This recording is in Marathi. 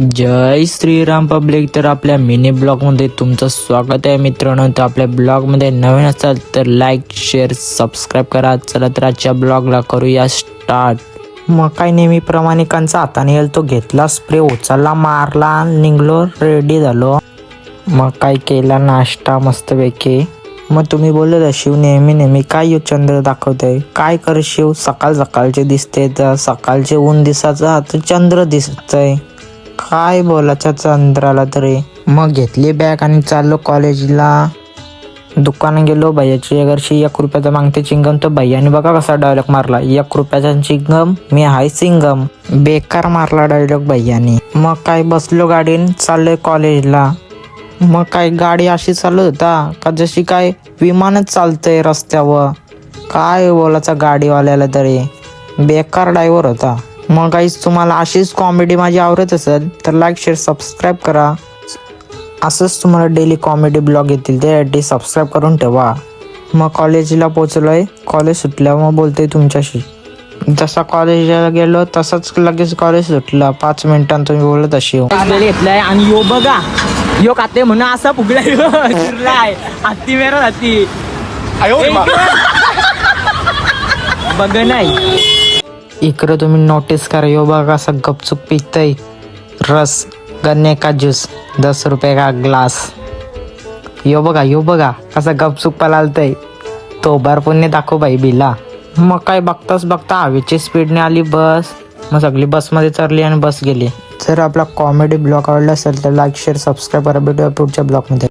जय श्रीराम पब्लिक. तर आपल्या मिनी ब्लॉगमध्ये तुमचं स्वागत आहे मित्रांनो. तर आपल्या ब्लॉगमध्ये नवीन असाल तर लाईक शेअर सबस्क्राईब करा. चला तर आजच्या ब्लॉगला करूया स्टार्ट मग काय नेहमीप्रमाणे कंचा हाताने येईल तो घेतला स्प्रे उचलला मारला निघलो रेडी झालो. मग काय केला? नाश्ता मस्तपैकी. मग तुम्ही बोलत आहे, शिव नेहमी नेहमी काय यो चंद्र दाखवतंय? काय कर शिव? सकाळ सकाळचे दिसते तर सकाळचे ऊन दिसाचा तर चंद्र दिसतंय. काय बोलायचं चंद्राला तरी? मग घेतली बॅग आणि चाललो कॉलेजला दुकानात गेलो भैयाची अगरशी एक रुपयाचा मागते चिंगम. तर भैयाने बघा कसा डायलॉग मारला. एक रुपयाचा चिंगम मी हाय सिंगम बेकार मारला डायलॉग भैयाने. मग काय बसलो गाडीन चाललोय कॉलेजला मग काय गाडी अशी चालत होता का जशी काय विमानच चालतंय रस्त्यावर? काय बोलायचा गाडीवाल्याला तरी? बेकार ड्रायव्हर होता. मग काहीच तुम्हाला अशीच कॉमेडी माझी आवडत असेल तर लाईक शेअर सबस्क्राईब करा. असंच तुम्हाला डेली कॉमेडी ब्लॉग येतील त्यासाठी सबस्क्राईब करून ठेवा. मग कॉलेजला पोचलोय कॉलेज सुटल्यावर मग बोलतोय तुमच्याशी. जसा कॉलेजला गेलो तसंच लगेच कॉलेज सुटलं. पाच मिनिटांत तुम्ही बोलत अशी बेल घेतलाय आणि यो बघा. यो काते म्हणून असा फुगलाय. हत्ती मेरा हत्ती. बघ नाही. इकडं तुम्ही नोटीस करा यो बघा असं गपचूप पितय. रस गन्ने का ज्यूस दस रुपये का ग्लास यो बघा यो बघा कसं गपचूप पलालतय. तो बार पुण्य दाखव बाई बिला. मग काय बघताच बघता हवेची स्पीडने आली बस. मग सगळी बसमध्ये चरली आणि बस गेली. जर आपला कॉमेडी ब्लॉग आवडला असेल तर लाईक शेअर सबस्क्राईब करा. भेटूया पुढच्या ब्लॉगमध्ये